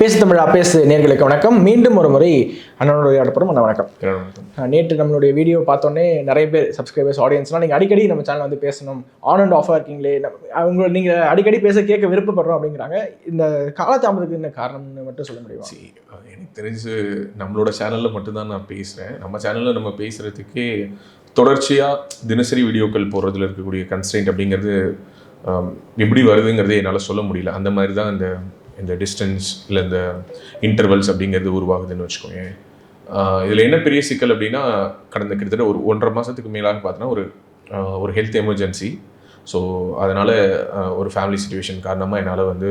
பேசு தமிழா பேசு நேர்களுக்கு வணக்கம். மீண்டும் ஒரு முறை அண்ணனுடைய அனுப்புறோம் அண்ணா வணக்கம். நேற்று நம்மளுடைய வீடியோ பார்த்தோன்னே நிறைய பேர் சப்ஸ்கிரைபர்ஸ் ஆடியன்ஸ்லாம் நீங்கள் அடிக்கடி நம்ம சேனல் வந்து பேசணும். ஆன் அண்ட் ஆஃபாக இருக்கீங்களே அவங்க நீங்கள் அடிக்கடி பேச கேட்க விருப்பப்படுறோம் அப்படிங்கிறாங்க. இந்த காலதாமதத்துக்கு என்ன காரணம்னு மட்டும் சொல்ல முடியுமா? எனக்கு தெரிஞ்சு நம்மளோட சேனலில் மட்டும்தான் நான் பேசுகிறேன் நம்ம சேனலில் நம்ம பேசுகிறதுக்கே தொடர்ச்சியாக தினசரி வீடியோக்கள் போடுறதுல இருக்கக்கூடிய கன்ஸ்டன்ட் அப்படிங்கிறது எப்படி வருதுங்கிறதே என்னால் சொல்ல முடியல. அந்த மாதிரி தான் இந்த இந்த டிஸ்டன்ஸ் இல்லை இந்த இன்டர்வல்ஸ் அப்படிங்கிறது உருவாகுதுன்னு வச்சுக்கோங்க இதில் என்ன பெரிய சிக்கல் அப்படின்னா கடந்த கிட்டத்தட்ட ஒரு ஒன்றரை மாதத்துக்கு மேலாக பார்த்தோன்னா ஒரு ஒரு ஹெல்த் எமர்ஜென்சி ஸோ அதனால் ஒரு ஃபேமிலி சுச்சுவேஷன் காரணமாக என்னால் வந்து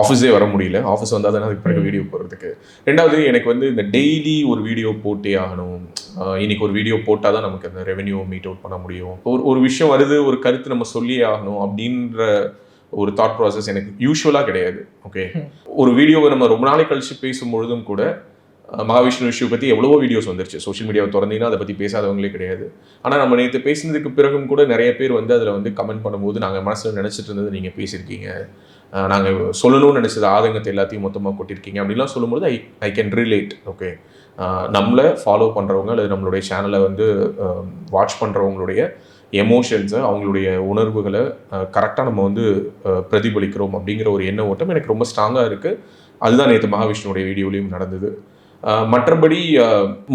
ஆஃபீஸே வர முடியல. ஆஃபீஸ் வந்தால் தானே அதுக்கு பிறகு வீடியோ போடுறதுக்கு. ரெண்டாவது எனக்கு வந்து இந்த டெய்லி ஒரு வீடியோ போட்டே ஆகணும். இன்னைக்கு ஒரு வீடியோ போட்டால் தான் நமக்கு அந்த ரெவென்யூ மீட் அவுட் பண்ண முடியும். ஒரு ஒரு விஷயம் வருது ஒரு கருத்து நம்ம சொல்லியே ஆகணும் அப்படின்ற ஒரு தாட் ப்ராசஸ் எனக்கு யூஸ்வலாக கிடையாது ஓகே ஒரு வீடியோவை நம்ம ரொம்ப நாளைக்கு கழிச்சு பேசும்பொழுதும் கூட மகாவிஷ்ணு இஷ்யூ பற்றி எவ்வளவோ வீடியோஸ் வந்துருச்சு. சோஷியல் மீடியாவை திறந்தீங்கன்னா அதை பற்றி பேசாதவங்களே கிடையாது. ஆனால் நம்ம நேற்று பேசினதுக்கு பிறகும் கூட நிறைய பேர் வந்து அதில் வந்து கமெண்ட் பண்ணும்போது நாங்கள் மனசில் நினச்சிட்டு இருந்தது நீங்கள் பேசியிருக்கீங்க. நாங்கள் சொல்லணும்னு நினச்சது ஆதங்கத்தை எல்லாத்தையும் மொத்தமாக கொட்டியிருக்கீங்க. அப்படிலாம் சொல்லும்போது I I can relate okay நம்மளை ஃபாலோ பண்ணுறவங்க அல்லது நம்மளுடைய சேனலை வந்து வாட்ச் பண்ணுறவங்களுடைய எமோஷன்ஸை அவங்களுடைய உணர்வுகளை கரெக்டாக நம்ம வந்து பிரதிபலிக்கிறோம் அப்படிங்கிற ஒரு எண்ண ஓட்டம் எனக்கு ரொம்ப ஸ்ட்ராங்காக இருக்குது அதுதான் நேற்று மகாவிஷ்ணுடைய வீடியோலையும் நடந்தது. மற்றபடி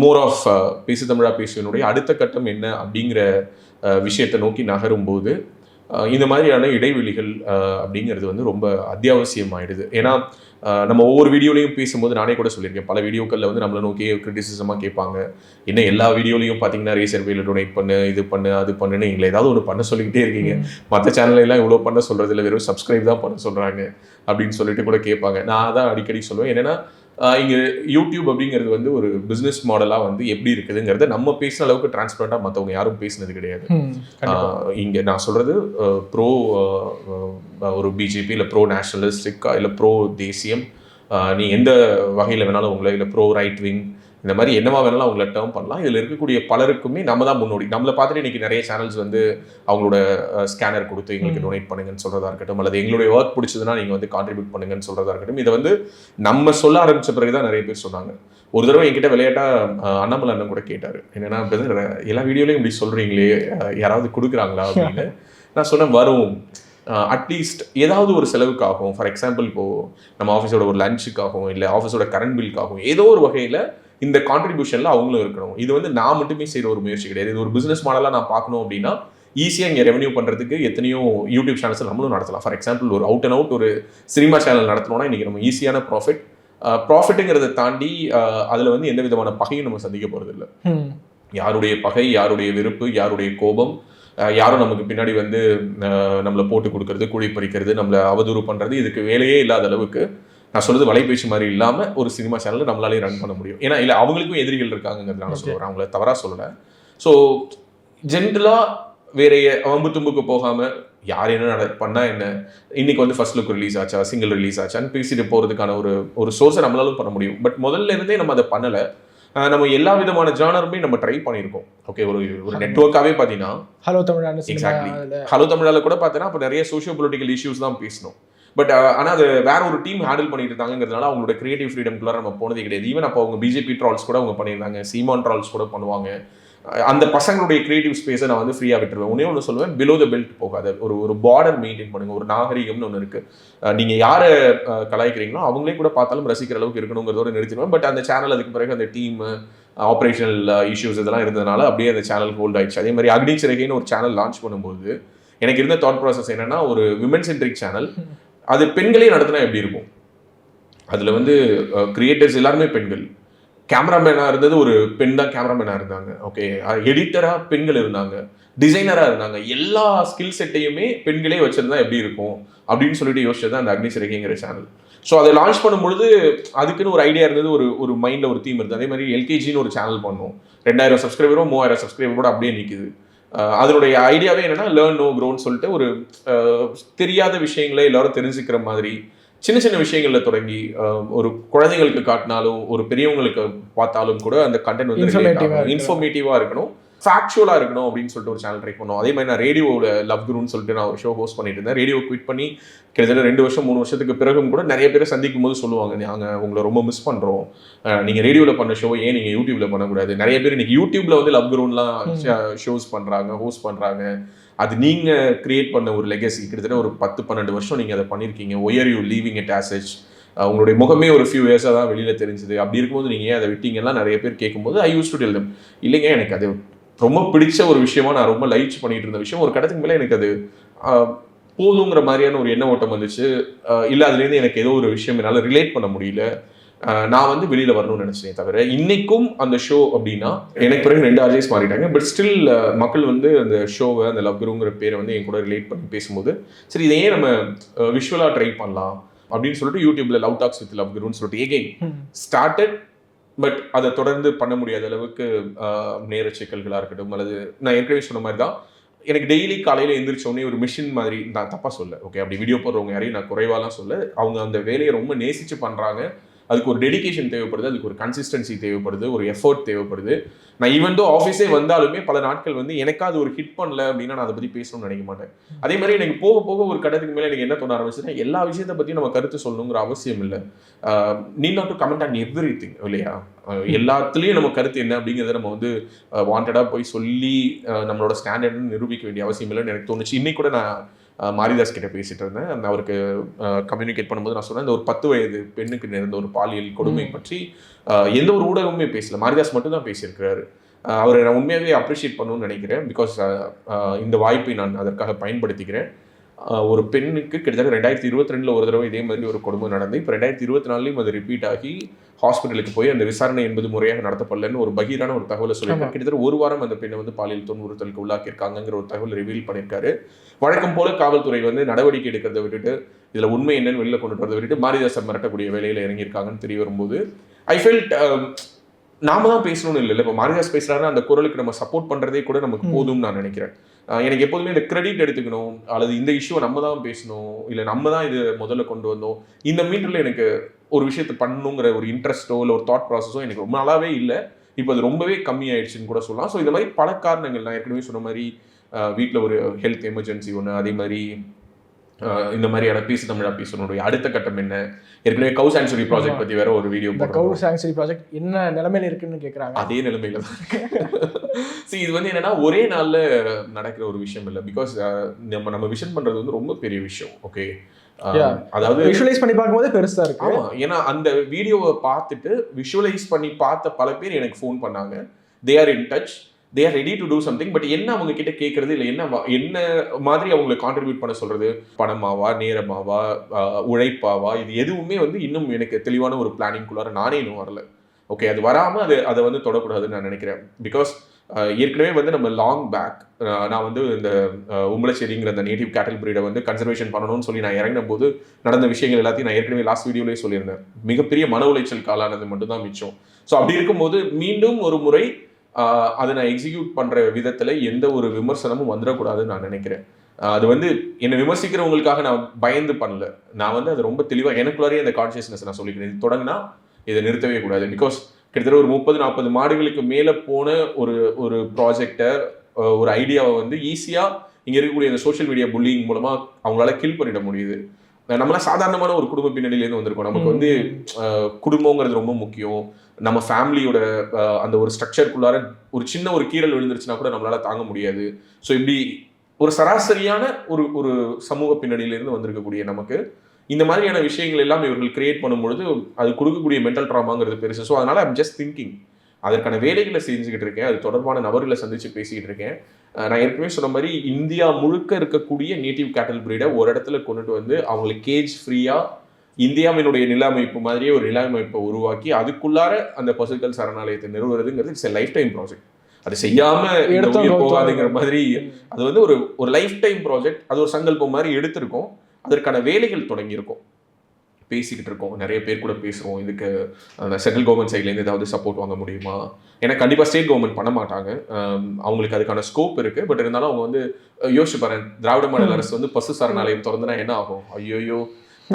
மோர் ஆஃப் பேசு தமிழா பேசுவனுடைய அடுத்த கட்டம் என்ன அப்படிங்கிற விஷயத்தை நோக்கி நகரும்போது இந்த மாதிரியான இடைவெளிகள் அப்படிங்கிறது வந்து ரொம்ப அத்தியாவசியமாயிடுது. ஏன்னா அஹ், நம்ம ஒவ்வொரு வீடியோலையும் பேசும்போது நானே கூட சொல்லியிருக்கேன். பல வீடியோக்களில் வந்து நம்மளை நோக்கி கிரிட்டிசிசமாக கேட்பாங்க. என்ன எல்லா வீடியோலையும் பார்த்தீங்கன்னா ரேசர் வேல டொனேட் பண்ணு இது பண்ணு அது பண்ணுன்னு எங்களை ஏதாவது ஒன்று பண்ண சொல்லிக்கிட்டே இருக்கீங்க. மற்ற சேனல்ல எல்லாம் இவ்வளோ பண்ண சொல்றது இல்லை வெறும் சப்ஸ்கிரைப் தான் பண்ண சொல்றாங்க அப்படின்னு சொல்லிட்டு கூட கேட்பாங்க. நான் தான் அடிக்கடி சொல்லுவேன். என்னன்னா இங்க யூடியூப் அப்படிங்கிறது வந்து ஒரு பிசினஸ் மாடலா வந்து எப்படி இருக்குதுங்கிறத நம்ம பேசின அளவுக்கு டிரான்ஸ்பரண்டா மற்றவங்க யாரும் பேசினது கிடையாது. இங்க நான் சொல்றது ப்ரோ ஒரு பிஜேபி இல்லை ப்ரோ நேஷனலிஸ்டிக் இல்லை ப்ரோ தேசியம் நீ எந்த வகையில் வேணாலும் உங்களை இல்லை ப்ரோ ரைட் விங் இந்த மாதிரி என்னவா வேணாலும் அவங்கள டேர்ம் பண்ணலாம். இதில் இருக்கக்கூடிய பலருக்குமே நம்ம தான் முன்னோடி. நம்மளை பார்த்துட்டு இன்னைக்கு நிறைய சேனல்ஸ் வந்து அவங்களோட ஸ்கேனர் கொடுத்து எங்களுக்கு டொனேட் பண்ணுங்கன்னு சொல்றதா இருக்கட்டும் அல்லது எங்களுடைய ஒர்க் பிடிச்சதுன்னா நீங்கள் வந்து கான்ட்ரிபியூட் பண்ணுங்கன்னு சொல்றதா இருக்கட்டும். இதை வந்து நம்ம சொல்ல ஆரம்பிச்ச பிறகு தான் நிறைய பேர் சொன்னாங்க. ஒரு தடவை என்கிட்ட விளையாட்டா அண்ணாமலை அண்ணன் கூட கேட்டார். என்னன்னா எல்லா வீடியோலையும் இப்படி சொல்றீங்களே யாராவது கொடுக்குறாங்களா? அப்படின்னு. நான் சொன்னேன் வரும். அட்லீஸ்ட் ஏதாவது ஒரு செலவுக்கு ஆகும் ஃபார் எக்ஸாம்பிள் இப்போ நம்ம ஆஃபீஸோட ஒரு லஞ்சுக்காகவும் இல்லை ஆஃபீஸோட கரண்ட் பில்க்காகவும் ஏதோ ஒரு வகையில் இந்த கான்ட்ரிபியூஷனில் அவங்களும் இருக்கணும். இது வந்து நான் மட்டுமே செய்கிற ஒரு முயற்சி கிடையாது. இது ஒரு பிஸ்னஸ் மாடலாக நான் பார்க்கணும் அப்படின்னா ஈஸியாக இங்கே ரெவன்யூ பண்ணுறதுக்கு எத்தனையோ யூடியூப் சேனல்ஸ் நம்மளும் நடத்தலாம். ஃபார் எக்ஸாம்பிள் ஒரு அவுட் அண்ட் அவுட் ஒரு சினிமா சேனல் நடத்தணும்னா இன்றைக்கி நம்ம ஈஸியான ப்ராஃபிட் ப்ராஃபிட்டுங்கிறத தாண்டி அதில் வந்து எந்த விதமான பகையும் நம்ம சந்திக்க போகிறது இல்லை யாருடைய பகை யாருடைய வெறுப்பு யாருடைய கோபம் யாரும் நமக்கு பின்னாடி வந்து நம்மளை போட்டு கொடுக்கறது குழி பறிக்கிறது நம்மளை அவதூறு பண்ணுறது இதுக்கு வேலையே இல்லாத அளவுக்கு நான் சொல்றது வலைபேசி மாதிரி இல்லாமல் ஒரு சினிமா சேனலை நம்மளாலே ரன் பண்ண முடியும். ஏன்னா இல்லை அவங்களுக்கும் எதிரிகள் இருக்காங்கிறதுனால. சொல்கிறேன் அவங்கள தவறாக சொல்லலை. ஸோ ஜென்ரலாக வேற எ- வம்பு தும்புக்கு போகாமல் யார் என்ன நட பண்ணா என்ன? இன்னைக்கு வந்து ஃபர்ஸ்ட் லுக் ரிலீஸ் ஆச்சா? சிங்கிள் ரிலீஸ் ஆச்சான்னு பேசிட்டு போகிறதுக்கான ஒரு ஒரு சோர்ஸை நம்மளாலும் பண்ண முடியும். பட் முதல்ல இருந்தே நம்ம அதை பண்ணலை. நம்ம எல்லா விதமான ஜானருமே நம்ம ட்ரை பண்ணியிருக்கோம். ஓகே ஒரு ஒரு நெட்ஒர்க்காகவே பார்த்தீங்கன்னா ஹலோ Exactly. அதுல ஹலோ தமிழால கூட பார்த்தீங்கன்னா அப்போ நிறைய சோஷியோ பொலிட்டிக்கல் இஷ்யூஸ் தான் பேசணும். பட் uh, ஆனால் அது வேற ஒரு டீம் ஹேண்டில் பண்ணிட்டு இருந்தாங்கிறதுனால அவங்களோட கிரியேட்டிவ் ஃப்ரீடம்குள்ளே நம்ம போனதே கிடையாது. ஈவன் அப்போ அவங்க பிஜேபி ட்ரால்ஸ் கூட அவங்க பண்ணியிருந்தாங்க. சீமான் ட்ரால்ஸ் கூட பண்ணுவாங்க. அந்த பசங்களுடைய கிரியேட்டிவ் ஸ்பேஸை நான் வந்து ஃப்ரீயாக விட்டுருவேன். ஒன்றே ஒன்று சொல்லுவேன் பிலோ த பெல்ட் போகாத. ஒரு ஒரு பார்டர் மெயின்டைன் பண்ணுங்க. ஒரு நாகரிகம்னு ஒன்று இருக்குது நீங்கள் யாரை கலாய்க்கிறீங்களோ அவங்களே கூட பார்த்தாலும் ரசிக்கிற அளவுக்கு இருக்கணுங்கிறதோட நிறுத்திடுவேன். பட் அந்த சேனல் அதுக்கு பிறகு அந்த டீம் ஆப்ரேஷனல் இஷ்யூஸ் இதெல்லாம் இருந்ததுனால அப்படியே அந்த சேனல் ஹோல்ட் ஆயிடுச்சு. அதே மாதிரி அக்னி சிறகைன்னு ஒரு சேனல் லான்ச் பண்ணும்போது எனக்கு இருந்த தாட் ப்ராசஸ் என்னன்னா ஒரு விமன் சென்ட்ரிக் சேனல் அது பெண்களே நடத்தினா எப்படி இருக்கும்? அதில் வந்து கிரியேட்டர்ஸ் எல்லாருமே பெண்கள். கேமராமேனாக இருந்தது ஒரு பெண் தான் கேமராமேனாக இருந்தாங்க. ஓகே எடிட்டராக பெண்கள் இருந்தாங்க. டிசைனராக இருந்தாங்க. எல்லா ஸ்கில் செட்டையுமே பெண்களே வச்சிருந்தா எப்படி இருக்கும்? அப்படின்னு சொல்லிட்டு யோசிச்சது தான் அந்த அக்னி சிறகிங்கிற சேனல் ஸோ அதை லான்ச் பண்ணும்பொழுது அதுக்குன்னு ஒரு ஐடியா இருந்தது. ஒரு ஒரு மைண்டில் ஒரு தீம் இருந்தது. அதே மாதிரி எல்கேஜின்னு ஒரு சேனல் பண்ணோம். ரெண்டாயிரம் சப்ஸ்கிரைபரும் மூவாயிரம் சப்ஸ்கிரைபரோட அப்படியே நிற்கிது அதனுடைய ஐடியாவே என்னன்னா லேர்ன் நோ க்ரோன்னு சொல்லிட்டு ஒரு தெரியாத விஷயங்களை எல்லாரும் தெரிஞ்சுக்கிற மாதிரி சின்ன சின்ன விஷயங்கள்ல தொடங்கி ஒரு குழந்தைங்களுக்கு காட்டினாலும் ஒரு பெரியவங்களுக்கு பார்த்தாலும் கூட அந்த கண்டென்ட் வந்து. இன்ஃபர்மேட்டிவா இருக்கணும் ஃபேக்சுவலாக இருக்கணும் அப்படின்னு சொல்லிட்டு ஒரு சேனல் ட்ரை பண்ணோம். அதே மாதிரி நான் ரேடியோவில் லவ் குருன்னு சொல்லிட்டு நான் ஒரு ஷோ ஹோஸ்ட் பண்ணிட்டு இருந்தேன். ரேடியோ குவிட் பண்ணி கிட்டத்தட்ட ரெண்டு வருஷம் மூணு வருஷத்துக்கு பிறகும் கூட நிறைய பேரை சந்திக்கும் போது சொல்லுவாங்க நாங்கள் உங்களை ரொம்ப மிஸ் பண்ணுறோம் நீங்கள் ரேடியோவில் பண்ண ஷோ ஏன் நீங்கள் யூடியூப்ல பண்ணக்கூடாது? நிறைய பேர் இன்னைக்கு யூடியூப்ல வந்து லவ் குருன்லாம் ஷோஸ் பண்ணுறாங்க ஹோஸ்ட் பண்ணுறாங்க அது நீங்கள் கிரியேட் பண்ண ஒரு லெகசி கிட்டத்தட்ட ஒரு பத்து பன்னெண்டு வருஷம் நீங்கள் அதை பண்ணியிருக்கீங்க where you leaving it ages உங்களுடைய முகமே ஒரு ஃபியூ இயர்ஸாக தான் வெளியில் தெரிஞ்சுது. அப்படி இருக்கும்போது நீங்கள் ஏன் அதை விட்டீங்கன்னா நிறைய பேர் கேட்கும்போது I use to tell them இல்லைங்க எனக்கு அது ரொம்ப பிடிச்ச ஒரு விஷயமா நான் ரொம்ப லைச் பண்ணிட்டு இருந்த விஷயம். ஒரு கடத்துக்கு மேலே எனக்கு அது போதுங்கிற மாதிரியான ஒரு எண்ண ஓட்டம் வந்துச்சு. இல்ல அதுலேருந்து எனக்கு ஏதோ ஒரு விஷயம் என்னால் ரிலேட் பண்ண முடியல. நான் வந்து வெளியில வரணும்னு நினைச்சேன் தவிர இன்னைக்கும் அந்த ஷோ அப்படின்னா எனக்கு பிறகு ரெண்டு ஆர்ஜேஸ் மாறிட்டாங்க. பட் ஸ்டில் மக்கள் வந்து அந்த ஷோவை அந்த லவ் குருங்கிற பேரை வந்து என் கூட ரிலேட் பண்ணி பேசும்போது சரி இதை ஏன் நம்ம விஷுவலாக ட்ரை பண்ணலாம் அப்படின்னு சொல்லிட்டு யூடியூப்ல லவ் டாக்ஸ் வித் லவ் குருன்னு சொல்லிட்டு ஏகே ஸ்டார்டட் பட் அதை தொடர்ந்து பண்ண முடியாத அளவுக்கு நேர சிக்கல்களாக இருக்கட்டும் அல்லது நான் ஏற்கனவே சொன்ன மாதிரி தான் எனக்கு டெய்லி காலையில் எந்திரிச்சோடனே ஒரு மிஷின் மாதிரி நான் தப்பாக சொல்ல ஓகே அப்படி வீடியோ போடுறவங்க யாரையும் நான் குறைவாலாம் சொல்ல அவங்க அந்த வேலையை ரொம்ப நேசித்து பண்ணுறாங்க அதுக்கு ஒரு டெடிகேஷன் தேவைப்படுது அதுக்கு ஒரு கன்சிஸ்டன்சி தேவைப்படுது ஒரு எஃபர்ட் தேவைப்படுது. நான் ஈவன் தோ ஆஃபீஸே வந்தாலுமே பல நாட்கள் வந்து எனக்கு அது ஒரு ஹிட் பண்ணல அப்படின்னா நான் அதை பற்றி பேசணும்னு நினைக்க மாட்டேன். அதே மாதிரி எனக்கு போக போக ஒரு கட்டத்துக்கு மேலே எனக்கு என்ன தோண ஆரம்பிச்சுன்னா எல்லா விஷயத்தை பற்றி நம்ம கருத்து சொல்லணுங்கிற அவசியம் இல்லை. நீ not to comment on everything இல்லையா? எல்லாத்துலேயும் நம்ம கருத்து என்ன அப்படிங்கிறத நம்ம வந்து வாண்டடாக போய் சொல்லி நம்மளோட ஸ்டாண்டர்ட்னு நிரூபிக்க வேண்டிய அவசியம் இல்லைன்னு எனக்கு தோணுச்சு. இன்னைக்கு கூட நான் மாரிதாஸ் கிட்ட பேசிட்டு இருந்தேன். அந்த அவருக்கு கம்யூனிகேட் பண்ணும்போது நான் சொன்னேன் இந்த ஒரு பத்து வயது பெண்ணுக்கு நேர்ந்த ஒரு பாலியல் கொடுமை பற்றி எந்த ஒரு ஊடகமுமே பேசல. மாரிதாஸ் மட்டும் தான் பேசியிருக்கிறாரு. அவரை நான் உண்மையாகவே அப்ரிஷியேட் பண்ணணும்னு நினைக்கிறேன். பிகாஸ் இந்த வாய்ப்பை நான் அதற்காக பயன்படுத்திக்கிறேன். ஒரு பெண்ணுக்கு கிட்டத்தட்ட ரெண்டாயிரத்தி இருபத்தி ரெண்டுல ஒரு தடவை இதே மாதிரி ஒரு கொடுமை நடந்து இப்போ ரெண்டாயிரத்தி இருபத்தி நாலுலையும் அது ரிப்பீட் ஆகி ஹாஸ்பிட்டலுக்கு போய் அந்த விசாரணை என்பது முறையாக நடத்தப்படலன்னு ஒரு பகீரான ஒரு தகவலை சொல்லியிருக்காரு. கிட்டத்தட்ட ஒரு வாரம் அந்த பெண்ணை வந்து பாலியல் துன்புறுத்தலுக்கு உள்ளாக்கியிருக்காங்கிற ஒரு தகவல் ரிவீல் பண்ணியிருக்காரு. வழக்கம் போல காவல்துறை வந்து நடவடிக்கை எடுக்கிறத விட்டுட்டு இதுல உண்மை என்னன்னு வெளில கொண்டு வரதை விட்டுட்டு மாரிதாசன் மிரட்டக்கூடிய வேலையில இறங்கியிருக்காங்கன்னு தெரிய வரும்போது ஐ ஃபெல்ட் நாம தான் பேசணும்னு இல்லை இப்போ மாரிதாஸ் பேசுறாருன்னா அந்த குரலுக்கு நம்ம சப்போர்ட் பண்றதே கூட நமக்கு போதும்னு நான் நினைக்கிறேன். எனக்கு எப்போதுமே இந்த கிரெடிட் எடுத்துக்கணும் அல்லது இந்த இஷ்யூவை நம்ம தான் பேசணும் இல்லை நம்ம தான் இது முதல்ல கொண்டு வந்தோம். இந்த மீட்டரில் எனக்கு ஒரு விஷயத்தை பண்ணணுங்கிற ஒரு இன்ட்ரெஸ்ட்டோ இல்லை ஒரு தாட் ப்ராசஸோ எனக்கு ரொம்ப நாளாவே இல்லை. இப்போ அது ரொம்பவே கம்மி ஆயிடுச்சுன்னு கூட சொல்லலாம். ஸோ இந்த மாதிரி பல காரணங்கள் நான் ஏற்கனவே சொன்ன மாதிரி வீட்டில் ஒரு ஹெல்த் எமர்ஜென்சி ஒன்று அதே மாதிரி இந்த மாதிரியான பீஸ் தமிழா பேசணுடைய அடுத்த கட்டம் என்ன? ஏற்கனவே கவு சான்சுரி ப்ராஜெக்ட் பத்தி வேற ஒரு வீடியோ இந்த கவு சாங்சுரி ப்ராஜெக்ட் என்ன நிலைமையில இருக்குன்னு கேக்குறாங்க. அதே நிலைமையில தான் சரி இது வந்து என்னன்னா ஒரே நாள்ல நடக்கிற ஒரு விஷயம் இல்லை. பிகாஸ் நம்ம நம்ம விஷன் பண்றது வந்து ரொம்ப பெரிய விஷயம் ஓகே. அதாவது விஷுவலைஸ் பண்ணி பார்க்கும்போது பெருசா இருக்கு. ஆமா ஏன்னா அந்த வீடியோவை பார்த்துட்டு விஷுவலைஸ் பண்ணி பார்த்த பல பேர் எனக்கு ஃபோன் பண்ணாங்க. They are in touch they are ready to do something but என்ன அவங்க கிட்ட கேட்கறது இல்லை? என்ன என்ன மாதிரி அவங்களை கான்ட்ரிபியூட் பண்ண சொல்றது? பணமாவா நேரமாவா உழைப்பாவா? இது எதுவுமே வந்து இன்னும் எனக்கு தெளிவான ஒரு பிளானிங்குள்ளார நானே இன்னும் வரல. ஓகே அது வராமல் அது அதை வந்து தொடக்கூடாதுன்னு நான் நினைக்கிறேன். பிகாஸ் ஏற்கனவே வந்து நம்ம லாங் பேக் நான் வந்து இந்த உம்பளச்சேரிங்கிற அந்த நேட்டிவ் கேட்டல் பிரீடை வந்து கன்சர்வேஷன் பண்ணணும்னு சொல்லி நான் இறங்கின போது நடந்த விஷயங்கள் எல்லாத்தையும் நான் ஏற்கனவே லாஸ்ட் வீடியோலேயே சொல்லியிருந்தேன். மிகப்பெரிய மன உளைச்சல் காலானது மட்டும்தான் மிச்சம். ஸோ அப்படி இருக்கும்போது மீண்டும் ஒரு முறை அதை நான் எக்ஸிக்யூட் பண்ணுற விதத்தில் எந்த ஒரு விமர்சனமும் வந்துடக்கூடாதுன்னு நான் நினைக்கிறேன். அது வந்து என்னை விமர்சிக்கிறவங்களுக்காக நான் பயந்து பண்ணல. நான் வந்து அது ரொம்ப தெளிவாக எனக்குள்ளாரே அந்த கான்சியஸ்னஸ் நான் சொல்லிக்கிறேன். இது தொடங்கினா இதை நிறுத்தவே கூடாது. பிகாஸ் கிட்டத்தட்ட ஒரு முப்பது நாற்பது மாடுகளுக்கு மேலே போன ஒரு ஒரு ப்ராஜெக்டை ஒரு ஐடியாவை வந்து ஈஸியாக இங்கே இருக்கக்கூடிய இந்த சோஷியல் மீடியா புல்லிங் மூலமாக அவங்களால கில் பண்ணிட முடியுது. நம்மளாம் சாதாரணமான ஒரு குடும்ப பின்னணியிலேருந்து வந்திருக்கோம். நமக்கு வந்து குடும்பங்கிறது ரொம்ப முக்கியம். நம்ம ஃபேமிலியோட அந்த ஒரு ஸ்ட்ரக்சருக்குள்ளார ஒரு சின்ன ஒரு கீறல் விழுந்துருச்சுன்னா கூட நம்மளால தாங்க முடியாது. ஸோ இப்படி ஒரு சராசரியான ஒரு ஒரு சமூக பின்னணியிலேருந்து வந்திருக்கக்கூடிய நமக்கு இந்த மாதிரியான விஷயங்கள் எல்லாம் இவர்கள் கிரியேட் பண்ணும்பொழுது அது கொடுக்கக்கூடிய மென்டல் ட்ராமாங்கிறது பெருசு. ஸோ அதனால ஐம் ஜஸ்ட் திங்கிங் அதற்கான வேலைகளை செஞ்சுக்கிட்டு இருக்கேன். அது தொடர்பான நபர்களை சந்திச்சு பேசிக்கிட்டு இருக்கேன். நான் ஏற்கனவே சொன்ன மாதிரி இந்தியா முழுக்க இருக்கக்கூடிய நேட்டிவ் கேட்டல் பிரீடை ஒரு இடத்துல கொண்டுட்டு வந்து அவங்களுக்கு கேஜ் ஃப்ரீயா இந்தியாவினுடைய நில அமைப்பு மாதிரியே ஒரு நில அமைப்பை உருவாக்கி அதுக்குள்ளார அந்த பசுக்கள் சரணாலயத்தை நிறுவுறதுங்கிறது இட்ஸ் லைஃப் டைம் ப்ராஜெக்ட் அது செய்யாம. போகாதுங்கிற மாதிரி அது வந்து ஒரு ஒரு லைஃப் டைம் ப்ராஜெக்ட் அது ஒரு சங்கல்பம் மாதிரி எடுத்திருக்கோம். அதற்கான வேலைகள் தொடங்கியிருக்கோம். பேசிக்கிட்டு இருக்கோம் நிறைய பேர் கூட பேசுகிறோம் இதுக்கு அந்த சென்ட்ரல் கவர்மெண்ட் சைட்லேருந்து ஏதாவது சப்போர்ட் வாங்க முடியுமா? ஏன்னா கண்டிப்பாக ஸ்டேட் கவர்மெண்ட் பண்ண மாட்டாங்க. அவங்களுக்கு அதுக்கான ஸ்கோப் இருக்கு. பட் இருந்தாலும் அவங்க வந்து யோசிச்சு பாருங்க. திராவிட மாடல் அரசு வந்து பசு சரணாலயம் திறந்துனா என்ன ஆகும்? ஐயோயோ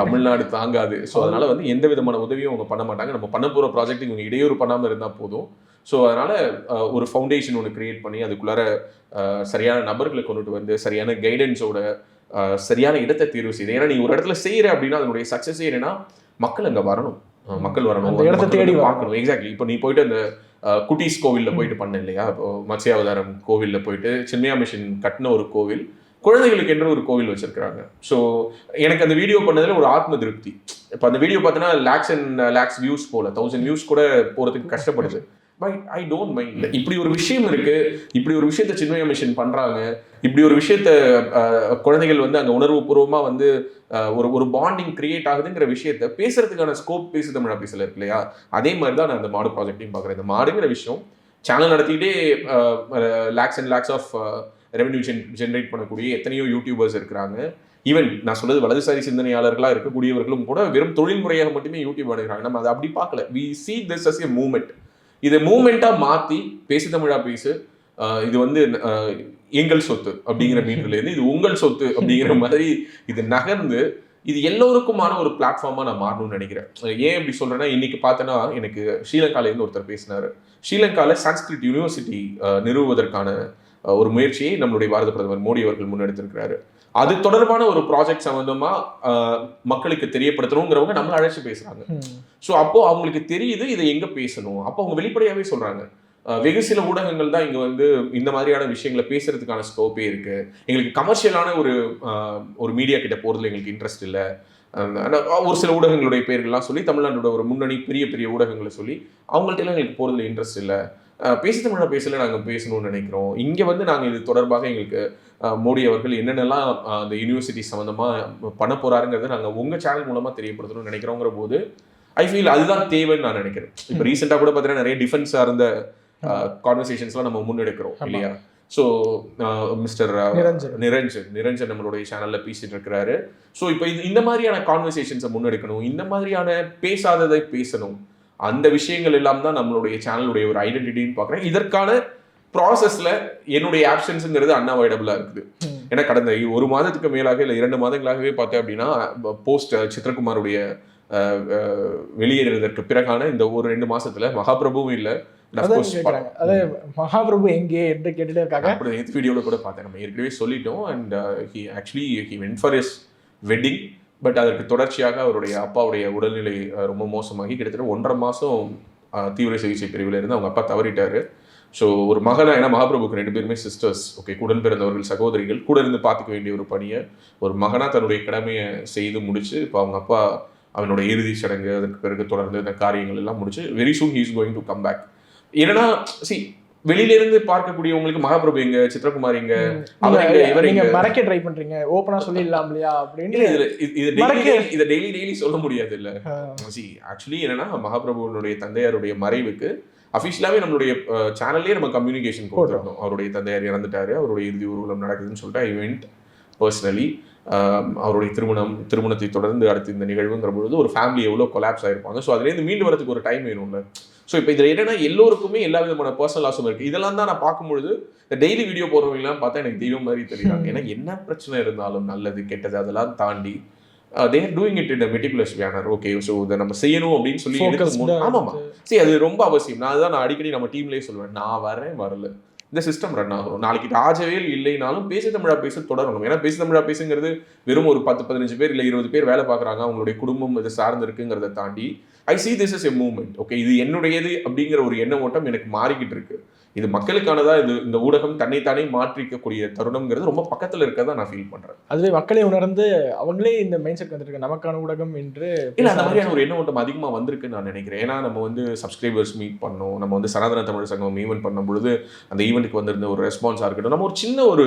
தமிழ்நாடு தாங்காது. ஸோ அதனால வந்து எந்த விதமான உதவியும் அவங்க பண்ண மாட்டாங்க. நம்ம பண்ண போகிற ப்ராஜெக்ட் இவங்க இடையூறு பண்ணாமல் இருந்தால் போதும். ஸோ அதனால ஒரு ஃபவுண்டேஷன் ஒன்று கிரியேட் பண்ணி அதுக்குள்ளார சரியான நபர்களை கொண்டுட்டு வந்து சரியான கைடன்ஸோட சரியான இடத்தை தேர்வு செய்து. ஏன்னா நீ ஒரு இடத்துல செய்யற அப்படின்னா அதனுடைய சக்சஸ் என்னன்னா மக்கள் அங்க வரணும். மக்கள் வரணும் அந்த இடத்தை தேடி. பார்க்கணும். எக்ஸாக்ட்லி இப்போ நீ போயிட்டு அந்த குட்டீஸ் கோவில்ல போயிட்டு பண்ண இல்லையா? இப்போ மத்ஸ்யாவதாரம் கோவில்ல போயிட்டு சின்மயா மிஷன் கட்டின ஒரு கோவில் குழந்தைகளுக்கு என்று ஒரு கோவில் வச்சிருக்காங்க ஸோ எனக்கு அந்த வீடியோ பண்ணதுல ஒரு ஆத்ம திருப்தி. இப்போ அந்த வீடியோ பார்த்தீங்கன்னா லேக்ஸ் அண்ட் லேக்ஸ் வியூஸ் போல. தௌசண்ட் வியூஸ் கூட போறதுக்கு கஷ்டப்படுது. பட் ஐ டோன்ட் மைண்ட் இப்படி ஒரு விஷயம் இருக்கு இப்படி ஒரு விஷயத்த சின்மய மிஷன் பண்றாங்க இப்படி ஒரு விஷயத்த குழந்தைகள் வந்து அங்க உணர்வுபூர்வமா வந்து ஒரு ஒரு பாண்டிங் கிரியேட் ஆகுதுங்கிற விஷயத்த பேசுறதுக்கான ஸ்கோப் பேசு தமிழ் ஆஃபீஸில் இருக்கு இல்லையா? அதே மாதிரி தான் நான் அந்த மாடு ப்ராஜெக்டையும் பார்க்குறேன் இந்த மாடுங்கிற விஷயம் channel நடத்திக்கிட்டே lakhs and lakhs of revenue gen generate பண்ணக்கூடிய எத்தனையோ யூடியூபர்ஸ் இருக்கிறாங்க. ஈவன் நான் சொல்றது வலதுசாரி சிந்தனையாளர்களா இருக்கக்கூடியவர்களும் கூட வெறும் தொழில் முறையாக மட்டுமே யூடியூப் அணுகிறாங்க. நம்ம அதை அப்படி பார்க்கல. We see this as a moment இதை மூமெண்ட்டா மாத்தி பேசு தமிழா பேசு. இது வந்து எங்கள் சொத்து அப்படிங்கிற மீட்டர்ல இருந்து இது உங்கள் சொத்து அப்படிங்கிற மாதிரி இது நகர்ந்து இது எல்லோருக்குமான ஒரு பிளாட்ஃபார்மா நான் மாறணும்னு நினைக்கிறேன். ஏன் இப்படி சொல்றேன்னா இன்னைக்கு பார்த்தேன்னா எனக்கு ஸ்ரீலங்கால இருந்து ஒருத்தர் பேசினாரு. ஸ்ரீலங்கால சான்ஸ்கிரிட் யூனிவர்சிட்டி நிறுவுவதற்கான ஒரு முயற்சியை நம்மளுடைய பாரத பிரதமர் மோடி அவர்கள் முன்னெடுத்திருக்கிறாரு. அது தொடர்பான ஒரு ப்ராஜெக்ட் சம்பந்தமா மக்களுக்கு தெரியப்படுத்தணுங்கிறவங்க நம்மள அழைச்சு பேசுறாங்க. ஸோ அப்போ அவங்களுக்கு தெரியுது இதை எங்க பேசணும்? அப்போ அவங்க வெளிப்படையாவே சொல்றாங்க. வெகு சில ஊடகங்கள் தான் இங்க வந்து இந்த மாதிரியான விஷயங்களை பேசுறதுக்கான ஸ்கோப்பே இருக்கு. எங்களுக்கு கமர்ஷியலான ஒரு ஒரு மீடியா கிட்ட போறதுல எங்களுக்கு இன்ட்ரெஸ்ட் இல்லை. ஒரு சில ஊடகங்களுடைய பேர்கள்லாம் சொல்லி தமிழ்நாட்டோட ஒரு முன்னணி பெரிய பெரிய ஊடகங்களை சொல்லி அவங்கள்ட்ட எல்லாம் எங்களுக்கு போறதுல இன்ட்ரெஸ்ட் இல்லை. பேசு தமிழா பேசல நாங்கள் பேசணும்னு நினைக்கிறோம். இங்கே வந்து நாங்கள் இது தொடர்பாக எங்களுக்கு மோடி அவர்கள் என்னென்னலாம் அந்த யூனிவர்சிட்டி சம்மந்தமா பண்ண போறாருங்கிறத நாங்கள் உங்க சேனல் மூலமா தெரியப்படுத்தணும்னு நினைக்கிறோங்கிற போது ஐ ஃபீல் அதுதான் தேவைன்னு நான் நினைக்கிறேன். இப்போ ரீசெண்டாக கூட பார்த்தீங்கன்னா நிறைய டிஃபென்ஸ் சார்ந்த கான்வர்சேஷன்ஸ்லாம் நம்ம முன்னெடுக்கிறோம். இல்லையா? So mister Niranjan. Niranjan. Niranjan நம்மளுடைய சேனல்ல பேசிட்டு இருக்கிறாரு. ஸோ இப்போ இது இந்த மாதிரியான கான்வர்சேஷன்ஸை முன்னெடுக்கணும். இந்த மாதிரியான பேசாததை பேசணும். அந்த விஷயங்கள் எல்லாம் தான் நம்மளுடைய சேனலுடைய ஒரு ஐடென்டிட்டின்னு பார்க்குறேன். இதற்கான ப்ராசஸ்ல என்னுடைய ஆப்ஷன்ஸுங்கிறது அன்அவாய்டபுளாக இருக்குது. ஏன்னா கடந்த ஒரு மாதத்துக்கு மேலாக இல்லை இரண்டு மாதங்களாகவே பார்த்தேன் அப்படின்னா போஸ்ட் சித்ரகுமாருடைய வெளியேறுவதற்கு பிறகான இந்த ஒரு ரெண்டு மாசத்துல மகாபிரபுவும் இல்லை. And of அதான் course, கேட்குறாங்க அது மகாபிரபு எங்கே என்று கேட்டுட்டே இருக்காங்க. அப்படி நேற்று வீடியோவில் கூட பார்த்தேன். நம்ம ஏற்கனவே சொல்லிட்டோம். And he actually he went for his wedding but அதற்கு தொடர்ச்சியாக அவருடைய அப்பாவுடைய உடல்நிலை ரொம்ப மோசமாகி கிட்டத்தட்ட ஒன்றரை மாதம் தீவிர சிகிச்சை பிரிவில் இருந்து அவங்க அப்பா தவறிட்டார். ஸோ ஒரு மகனா ஏன்னா மகாபிரபுக்கு ரெண்டு பேருமே சிஸ்டர்ஸ் ஓகே உடன் பிறந்தவர்கள் சகோதரிகள் கூட இருந்து பார்த்துக்க வேண்டிய ஒரு பணியை ஒரு மகனாக தன்னுடைய கடமையை செய்து முடிச்சு இப்போ அவங்க அப்பா அவனோட இறுதி சடங்கு அதற்கு பிறகு தொடர்ந்து இந்த காரியங்கள் எல்லாம் முடிச்சு very soon he's going to come back ஏன்னா சி வெளியில இருந்து பார்க்கக்கூடியவங்களுக்கு மகாபிரபு எங்க சித்ரகுமார் எங்க அவர் நீங்க- மறைக்க ட்ரை பண்றீங்க. ஓப்பனா சொல்லிடலாம் இல்லையா இல்ல, அப்படின்னு இது- டெய்லி இதை டெய்லி டெய்லி சொல்ல முடியாது இல்ல சி ஆக்சுவலி என்னன்னா மகாபிரபுனுடைய தந்தையாருடைய மறைவுக்கு அஃபிஷியலாவே நம்மளுடைய சேனல்லே நம்ம கம்யூனிகேஷன் கொடுத்துருந்தோம். அவருடைய தந்தையார் இறந்துட்டாரு அவருடைய இறுதி ஊர்வலம் நடக்குதுன்னு சொல்லிட்டு ஐ வெண்ட் பர்சனலி அவருடைய திருமணம் திருமணத்தை தொடர்ந்து அடுத்து இந்த நிகழ்வுங்கிற பொழுது ஒரு ஃபேமிலி எவ்வளோ கொலாப்ஸ் ஆயிருப்பாங்க. ஸோ அதுலேருந்து மீண்டு வரதுக்கு ஒரு டைம் வேணும்ல. ஸோ இப்போ இதில் என்னன்னா எல்லோருக்குமே எல்லா விதமான பர்சனல் லாஸும் இருக்கு. இதெல்லாம் தான் நான் பார்க்கும்பொழுது இந்த டெய்லி வீடியோ போடுறவங்கலாம் பார்த்தா எனக்கு தெய்வம் மாதிரி தெரியுறாங்க. ஏன்னா என்ன பிரச்சனை இருந்தாலும் நல்லது கெட்டது அதெல்லாம் தாண்டி they're doing it in meticulous manner okay so இதை நம்ம செய்யணும் அப்படின்னு சொல்லி ஆமாமா. சரி அது ரொம்ப அவசியம். நான் தான் நான் அடிக்கடி நம்ம டீம்லேயே சொல்லுவேன். நான் வரேன் வரல. இந்த சிஸ்டம் ரன் ஆகும். நாளைக்கு ராஜவேல் இல்லைனாலும் பேசு தமிழா பேச தொடரணும். ஏன்னா பேசு தமிழா பேசுங்கிறது வெறும் ஒரு பத்து பதினஞ்சு பேர் இல்லை இருபது பேர் வேலை பார்க்குறாங்க. அவங்களுடைய குடும்பம் இது சார்ந்து இருக்குங்கிறத தாண்டி I see this is a movement okay இது என்னுடையது அப்படிங்கிற ஒரு எண்ண ஓட்டம் எனக்கு மாறிக்கிட்டு இருக்கு. இது மக்களுக்கானதா? இது இந்த ஊடகம் தன்னைத்தானே மாற்றிக்கக்கூடிய தருணம்ங்கிறது ரொம்ப பக்கத்துல இருக்கதா நான் ஃபீல் பண்றேன். அதுவே மக்களை உணர்ந்து அவங்களே இந்த மைண்ட் செட் வந்துருக்காங்க நமக்கான ஊடகம் என்று இல்ல அந்த மாதிரியான ஒரு எண்ண ஓட்டம் அதிகமா வந்திருக்குன்னு நான் நினைக்கிறேன். ஏன்னா நம்ம வந்து சப்ஸ்கிரைபர்ஸ் மீட் பண்ணோம். நம்ம வந்து சனாதன தமிழ் சங்கம் ஈவெண்ட் பண்ணும் பொழுது அந்த ஈவெண்ட்டுக்கு வந்திருந்த ஒரு ரெஸ்பான்ஸா இருக்கட்டும். நம்ம ஒரு சின்ன ஒரு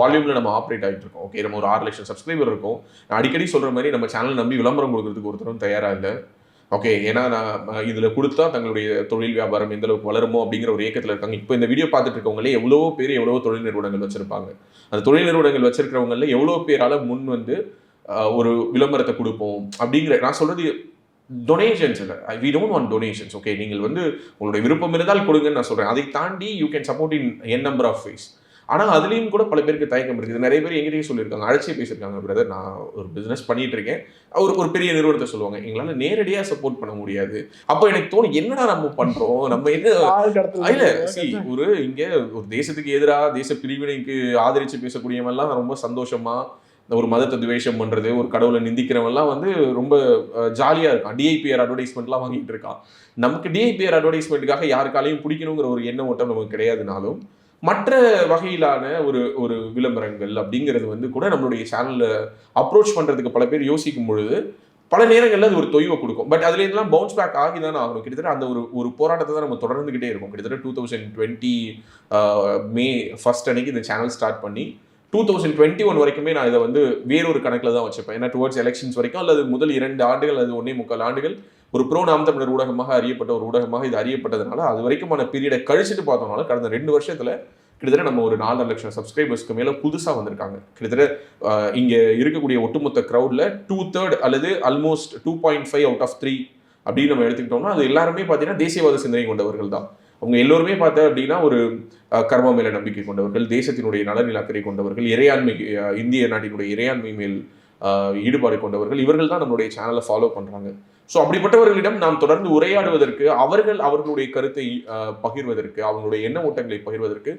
வால்யூம்ல நம்ம ஆப்ரேட் ஆகிட்டு இருக்கோம். ஓகே நம்ம ஒரு ஆறு லட்சம் சப்ஸ்கிரைபர் இருக்கோம். நான் அடிக்கடி சொல்ற மாதிரி நம்ம சேனல் நம்பி விளம்பரம் கொடுக்கறதுக்கு ஒருத்தரும் தயாரா இல்லை. ஓகே ஏன்னா நான் இதில் கொடுத்தா தங்களுடைய தொழில் வியாபாரம் எந்த அளவுக்கு வளருமோ அப்படிங்கிற ஒரு இயக்கத்தில் இருக்காங்க. இப்போ இந்த வீடியோ பார்த்துட்டு இருக்கவங்களே எவ்வளோ பேர் எவ்வளோ தொழில் நிறுவனங்கள் வச்சுருப்பாங்க. அந்த தொழில் நிறுவனங்கள் வச்சிருக்கிறவங்கள எவ்வளோ பேரால முன் வந்து ஒரு விளம்பரத்தை கொடுப்போம் அப்படிங்கிற நான் சொல்றது டொனேஷன்ஸ் இல்லை. We don't want donations okay நீங்கள் வந்து உங்களுடைய விருப்பம் இருந்தால் கொடுங்கன்னு நான் சொல்கிறேன் அதை தாண்டி you can support in n number of phase ஆனால் அதுலேயும் கூட பல பேருக்கு தயக்கம் இருக்குது நிறைய பேர் எங்கிட்டயே சொல்லியிருக்காங்க. அழைச்சே பேசியிருக்காங்க பிரதர் நான் ஒரு பிஸ்னஸ் பண்ணிட்டு இருக்கேன் ஒரு ஒரு பெரிய நிறுவனத்தை சொல்லுவாங்க. எங்களால் நேரடியாக சப்போர்ட் பண்ண முடியாது. அப்போ எனக்கு தோணும் என்னடா நம்ம பண்ணுறோம் நம்ம என்ன இல்ல சி ஒரு இங்க ஒரு தேசத்துக்கு எதிராக தேச பிரிவினைக்கு ஆதரிச்சு பேசக்கூடியவங்க எல்லாம் ரொம்ப சந்தோஷமா இந்த ஒரு மதத்தை துவேஷம் பண்றது ஒரு கடவுளை நிந்திக்கிறவன் எல்லாம் வந்து ரொம்ப அஹ், ஜாலியா இருக்கான். டிஐபிஆர் அட்வர்டைஸ்மெண்ட்லாம் வாங்கிட்டு இருக்கான். நமக்கு டிஐபிஆர் அட்வர்டைஸ்மெண்ட்டுக்காக யாருக்காலையும் பிடிக்கணுங்கிற ஒரு எண்ண ஓட்டம் நமக்கு கிடையாதுனாலும் மற்ற வகையிலான ஒரு ஒரு விளம்பரங்கள் அப்படிங்கிறது வந்து கூட நம்மளுடைய சேனலில் அப்ரோச் பண்ணுறதுக்கு பல பேர் யோசிக்கும் பொழுது பல நேரங்களில் அது ஒரு தொய்வை கொடுக்கும். பட் அதுல இருந்தெல்லாம் பவுன்ஸ் பேக் ஆகி தானே ஆகணும். கிட்டத்தட்ட அந்த ஒரு ஒரு போராட்டத்தை தான் நம்ம தொடர்ந்துகிட்டே இருக்கும். கிட்டத்தட்ட two thousand twenty May first அன்னைக்கு இந்த சேனல் ஸ்டார்ட் பண்ணி டூ தௌசண்ட் டுவெண்ட்டி ஒன் வரைக்குமே நான் இதை வந்து வேறொரு கணக்கில் தான் வச்சுப்பேன். ஏன்னா டுவர்ட்ஸ் எலெக்ஷன்ஸ் வரைக்கும் அல்லது முதல் இரண்டு ஆண்டுகள் அல்லது ஒன்னே முக்கால் ஆண்டுகள் ஒரு ப்ரோ நாம் தமிழர் ஊடகமாக அறியப்பட்ட ஒரு ஊடகமாக இது அறியப்பட்டதுனால அது வரைக்குமான பீரியடை கழிச்சிட்டு பார்த்தோம்னால கடந்த ரெண்டு வருஷத்தில் கிட்டத்தட்ட நம்ம ஒரு நாலரை லட்சம் சப்ஸ்கிரைபர்ஸ்க்கு மேலே புதுசாக வந்திருக்காங்க. கிட்டத்தட்ட இங்கே இருக்கக்கூடிய ஒட்டுமொத்த க்ரௌடில் டூ தேர்ட் அல்லது almost two point five out of three அப்படின்னு நம்ம எடுத்துக்கிட்டோம்னா அது எல்லாருமே பார்த்தீங்கன்னா தேசியவாத சிந்தனை கொண்டவர்கள் தான். அவங்க எல்லோருமே பார்த்தா அப்படின்னா ஒரு அஹ், கர்மா மேல நம்பிக்கை கொண்டவர்கள் தேசத்தினுடைய நலனில் அக்கறை கொண்டவர்கள் இறையாண்மை இந்திய நாட்டினுடைய இறையாண்மை மேல் ஈடுபாடு கொண்டவர்கள் இவர்கள் தான் நம்மளுடைய சேனலை ஃபாலோ பண்றாங்க. ஸோ அப்படிப்பட்டவர்களிடம் நாம் தொடர்ந்து உரையாடுவதற்கு அவர்கள் அவர்களுடைய கருத்தை பகிர்வதற்கு அவங்களுடைய எண்ண ஓட்டங்களை பகிர்வதற்கு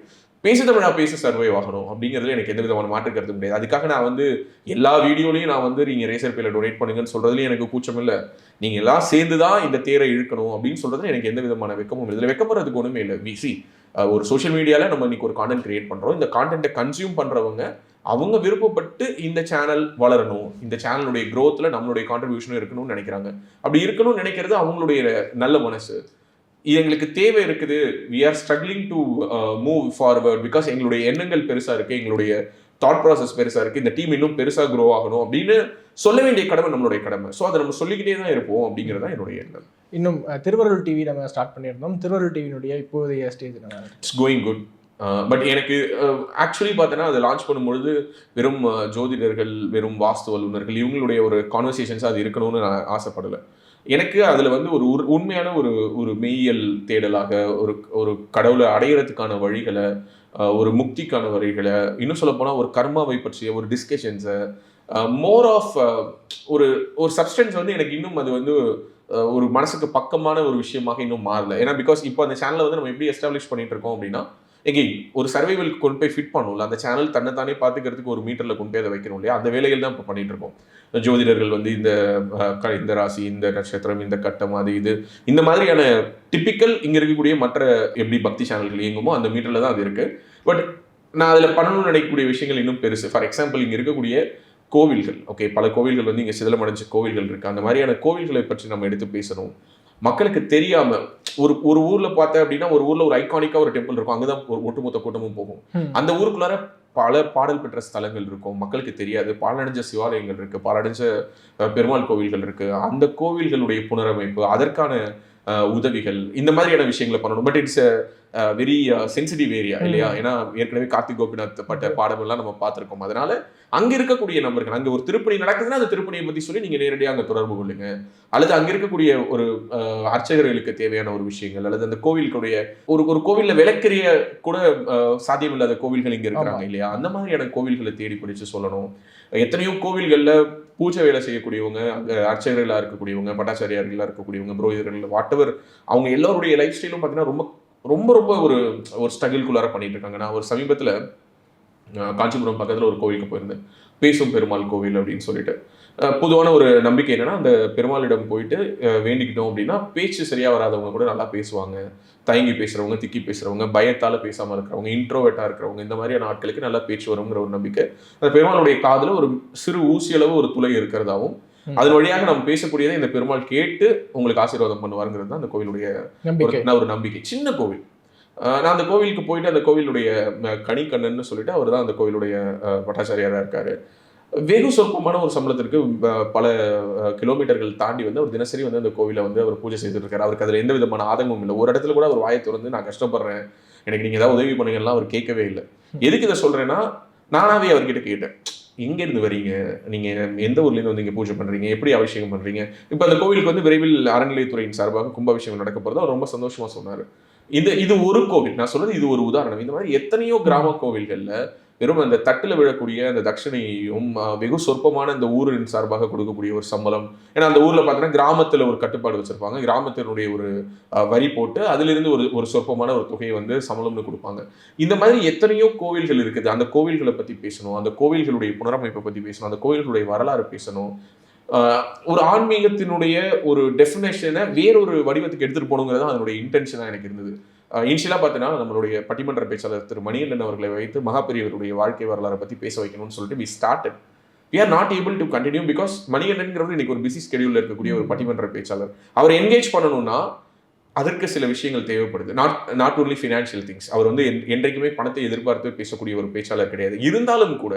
பேசு தமிழா பேச சர்வே ஆகணும் அப்படிங்கிறதுல எனக்கு எந்த விதமான மாற்று கருத்து கிடையாது. அதுக்காக நான் வந்து எல்லா வீடியோலையும் நான் வந்து நீங்க ரேசர் பேல டொனேட் பண்ணுங்கன்னு சொல்கிறதுலையும் எனக்கு கூச்சம் இல்லை. நீங்க எல்லாம் சேர்ந்து தான் இந்த தேரை இழுக்கணும் அப்படின்னு சொல்றதுல எனக்கு எந்த விதமான வெக்கமும் இல்லை. இதுல வெக்கப்படுறதுக்கு ஒண்ணுமே இல்லை. விசி ஒரு சோஷியல் மீடியால நம்ம இன்னைக்கு ஒரு கான்டென்ட் கிரியேட் பண்றோம். இந்த கான்டென்ட்டை கன்சியூம் பண்றவங்க அவங்க விருப்பப்பட்டு இந்த சேனல் வளரணும். இந்த சேனலுடைய க்ரோத்தில் நம்மளுடைய கான்ட்ரிபியூஷனும் இருக்கணும்னு நினைக்கிறாங்க. அப்படி இருக்கணும்னு நினைக்கிறது அவங்களுடைய நல்ல மனசு. இது எங்களுக்கு தேவை இருக்குது. We are struggling to move forward because எங்களுடைய எண்ணங்கள் பெருசா இருக்கு. எங்களுடைய தாட் ப்ராசஸ் பெருசா இருக்கு. இந்த டீம் இன்னும் பெருசா க்ரோ ஆகணும் அப்படின்னு சொல்ல வேண்டிய கடமை நம்மளுடைய கடமை. ஸோ அதை நம்ம சொல்லிக்கிட்டே தான் இருப்போம் அப்படிங்கிறது தான் என்னுடைய எண்ணம். இன்னும் திருவருள் டிவி நம்ம ஸ்டார்ட் பண்ணியிருந்தோம். திருவருள் டிவியினுடைய இப்போதைய stage it's going good but எனக்கு ஆக்சுவலி பார்த்தோன்னா அதை லான்ச் பண்ணும்பொழுது வெறும் ஜோதிடர்கள் வெறும் வாஸ்து வல்லுநர்கள் இவங்களுடைய ஒரு கான்வர்சேஷன்ஸ் அது இருக்கணும்னு நான் ஆசைப்படலை. எனக்கு அதில் வந்து ஒரு உண்மையான ஒரு ஒரு மெய்யியல் தேடலாக ஒரு ஒரு கடவுளை அடையிறதுக்கான வழிகளை ஒரு முக்திக்கான வழிகளை இன்னும் சொல்லப்போனால் ஒரு கர்மாவை பற்றிய ஒரு டிஸ்கஷன்ஸை மோர் ஆஃப் ஒரு ஒரு சப்ஸ்டன்ஸ் வந்து எனக்கு இன்னும் அது வந்து ஒரு மனசுக்கு பக்கமான ஒரு விஷயமாக இன்னும் மாறல. ஏன்னா பிகாஸ் இப்போ அந்த சேனலை வந்து நம்ம எப்படி எஸ்டாப்ளிஷ் பண்ணிட்டு இருக்கோம் அப்படின்னா எங்கேயும் ஒரு சர்வைவலுக்கு கொண்டு போய் ஃபிட் பண்ணும்ல அந்த சேனல் தன்னைத்தானே பார்த்துக்கிறதுக்கு ஒரு மீட்டரில் கொண்டு போய் அதை வைக்கணும் இல்லையா? அந்த வேலைகள் தான் இப்போ பண்ணிட்டு இருக்கோம். ஜோதிடர்கள் வந்து இந்த இந்த ராசி இந்த நட்சத்திரம் இந்த கட்டம் அது இது இந்த மாதிரியான டிப்பிக்கல் இங்க இருக்கக்கூடிய மற்ற எப்படி பக்தி சேனல்கள் இயங்குமோ அந்த மீட்டர்ல தான் அது இருக்கு. பட் நான் அதில் பண்ணணும்னு நினைக்கக்கூடிய விஷயங்கள் இன்னும் பெருசு. ஃபார் எக்ஸாம்பிள் இங்க இருக்கக்கூடிய கோவில்கள். ஓகே பல கோவில்கள் வந்து இங்க சிதிலமடைஞ்ச கோவில்கள் இருக்கு. அந்த மாதிரியான கோவில்களை பற்றி நம்ம எடுத்து பேசணும். மக்களுக்கு தெரியாம ஒரு ஒரு ஊர்ல பார்த்த அப்படின்னா ஒரு ஊர்ல ஒரு ஐகானிக்கா ஒரு டெம்பிள் இருக்கும். அங்கதான் ஒரு ஒட்டுமொத்த கூட்டமும் போகும். அந்த ஊருக்குள்ளார பல பாடல் பெற்ற ஸ்தலங்கள் இருக்கும். மக்களுக்கு தெரியாது. பாலடைஞ்ச சிவாலயங்கள் இருக்குது பாலடைஞ்ச பெருமாள் கோவில்கள் இருக்குது அந்த கோவில்களுடைய புனரமைப்பு அதற்கான உதவிகள் இந்த மாதிரியான விஷயங்களை பண்ணணும். But it's very sensitive area இல்லையா? ஏன்னா ஏற்கனவே கார்த்திக் கோபிநாத் பட்ட பாடமெல்லாம் நம்ம பார்த்திருக்கோம். அதனால அங்க இருக்கக்கூடிய நபர்கள் அங்க ஒரு திருப்பணி நடக்குதுன்னா அந்த திருப்பணியை பத்தி சொல்லி நீங்க நேரடியாக அங்க தொடர்பு கொள்ளுங்க. அல்லது அங்க இருக்கக்கூடிய ஒரு அஹ், அர்ச்சகர்களுக்கு தேவையான ஒரு விஷயங்கள் அல்லது அந்த கோவிலுக்குடைய ஒரு ஒரு கோவில்ல விளக்கெரிய கூட சாத்தியம் இல்லாத கோவில்கள் இங்க இருக்கிறாங்க இல்லையா? அந்த மாதிரியான கோவில்களை தேடி பிடிச்சு சொல்லணும். எத்தனையோ கோவில்கள்ல பூஜை வேலை செய்யக்கூடியவங்க அர்ச்சகர்களாக இருக்கக்கூடியவங்க பட்டாச்சாரியார்களாக இருக்கக்கூடியவங்க புரோகிதர்கள் வாட்டவர் அவங்க எல்லாருடைய லைஃப் ஸ்டைலும் பார்த்தீங்கன்னா ரொம்ப ரொம்ப ரொம்ப ஒரு ஒரு ஸ்ட்ரகிள்குள்ளார பண்ணிட்டு இருக்காங்க. நான் ஒரு சமீபத்தில் காஞ்சிபுரம் பக்கத்தில் ஒரு கோவிலுக்கு போயிருந்தேன். பேசும் பெருமாள் கோவில் அப்படின்னு சொல்லிட்டு. பொதுவான ஒரு நம்பிக்கை என்னன்னா அந்த பெருமாளிடம் போயிட்டு வேண்டிக்கிட்டோம் அப்படின்னா பேச்சு சரியா வராதவங்க கூட நல்லா பேசுவாங்க. தயங்கி பேசுறவங்க திக்கி பேசுறவங்க பயத்தால பேசாம இருக்கிறவங்க இன்ட்ரோவேட்டா இருக்கிறவங்க இந்த மாதிரியான ஆட்களுக்கு நல்லா பேச்சு வருங்கிற ஒரு நம்பிக்கை. அந்த பெருமாளுடைய காதுல ஒரு சிறு ஊசி அளவு ஒரு துளை இருக்கிறதாவும் ம். அதன் வழியாக நம்ம பேசக்கூடியதை இந்த பெருமாள் கேட்டு உங்களுக்கு ஆசீர்வாதம் பண்ணுவாருங்கிறது தான் அந்த கோவிலுடைய ஒரு நம்பிக்கை. சின்ன கோவில். நான் அந்த கோவிலுக்கு போயிட்டு அந்த கோவிலுடைய அஹ், கணிக்கண்ணன்னு சொல்லிட்டு அவர் தான் அந்த கோவிலுடைய அஹ், பட்டாச்சாரியாரா இருக்காரு. வெகு சொற்பமான ஒரு சம்பளத்திற்கு பல கிலோமீட்டர்கள் தாண்டி வந்து அவர் தினசரி வந்து அந்த கோவிலை வந்து அவர் பூஜை செய்துட்டு இருக்காரு. அவருக்கு அதுல எந்த விதமான ஆதங்கமும் இல்லை. ஒரு இடத்துல கூட அவர் வாயை திறந்து நான் கஷ்டப்படுறேன். எனக்கு நீங்க ஏதாவது உதவி பண்ணுங்கலாம் அவர் கேட்கவே இல்லை. எதுக்கு இதை சொல்றேன்னா நானாவே அவர்கிட்ட கேட்டேன். எங்க இருந்து வரீங்க. நீங்க எந்த ஊர்ல இருந்து வந்து இங்க பூஜை பண்றீங்க? எப்படி அபிஷேகம் பண்றீங்க? இப்போ அந்த கோவிலுக்கு வந்து விரைவில் அறநிலையத்துறையின் சார்பாக கும்பாபிஷேகம் நடக்க போறது. அவர் ரொம்ப சந்தோஷமா சொன்னாரு. இது இது ஒரு கோவில். நான் சொல்றது இது ஒரு உதாரணம். இந்த மாதிரி எத்தனையோ கிராம கோவில்கள்ல வெறும் அந்த தட்டில் விழக்கூடிய அந்த தட்சணையையும் வெகு சொற்பமான இந்த ஊரின் சார்பாக கொடுக்கக்கூடிய ஒரு சம்பளம். ஏன்னா அந்த ஊரில் பார்த்தீங்கன்னா கிராமத்தில் ஒரு கட்டுப்பாடு வச்சுருப்பாங்க. கிராமத்தினுடைய ஒரு வரி போட்டு அதிலிருந்து ஒரு ஒரு சொற்பமான ஒரு தொகையை வந்து சம்பளம்னு கொடுப்பாங்க. இந்த மாதிரி எத்தனையோ கோவில்கள் இருக்குது. அந்த கோவில்களை பற்றி பேசணும். அந்த கோவில்களுடைய புனரமைப்பை பற்றி பேசணும். அந்த கோவில்களுடைய வரலாறு பேசணும். ஒரு ஆன்மீகத்தினுடைய ஒரு டெஃபினேஷனை வேறொரு வடிவத்துக்கு எடுத்துகிட்டு போகணுங்கிறது தான் அதனுடைய இன்டென்ஷனாக எனக்கு இருந்தது. இனிஷியலாக பார்த்தீங்கன்னா நம்மளுடைய பட்டிமன்ற பேச்சாளர் திரு மணியல்லன் அவர்களை வைத்து மகாபெரியவருடைய வாழ்க்கை வரலாறை பற்றி பேச வைக்கணும்னு சொல்லிட்டு we started we are not able to continue because மணிகண்டன்ங்கிறது இன்னைக்கு ஒரு பிஸி ஸ்கெடியூல்ல இருக்கக்கூடிய ஒரு பட்டிமன்ற பேச்சாளர். அவர் என்கேஜ் பண்ணணும்னா அதற்கு சில விஷயங்கள் தேவைப்படுது. Not not only financial things அவர் வந்து என்றைக்குமே பணத்தை எதிர்பார்த்து பேசக்கூடிய ஒரு பேச்சாளர் கிடையாது. இருந்தாலும் கூட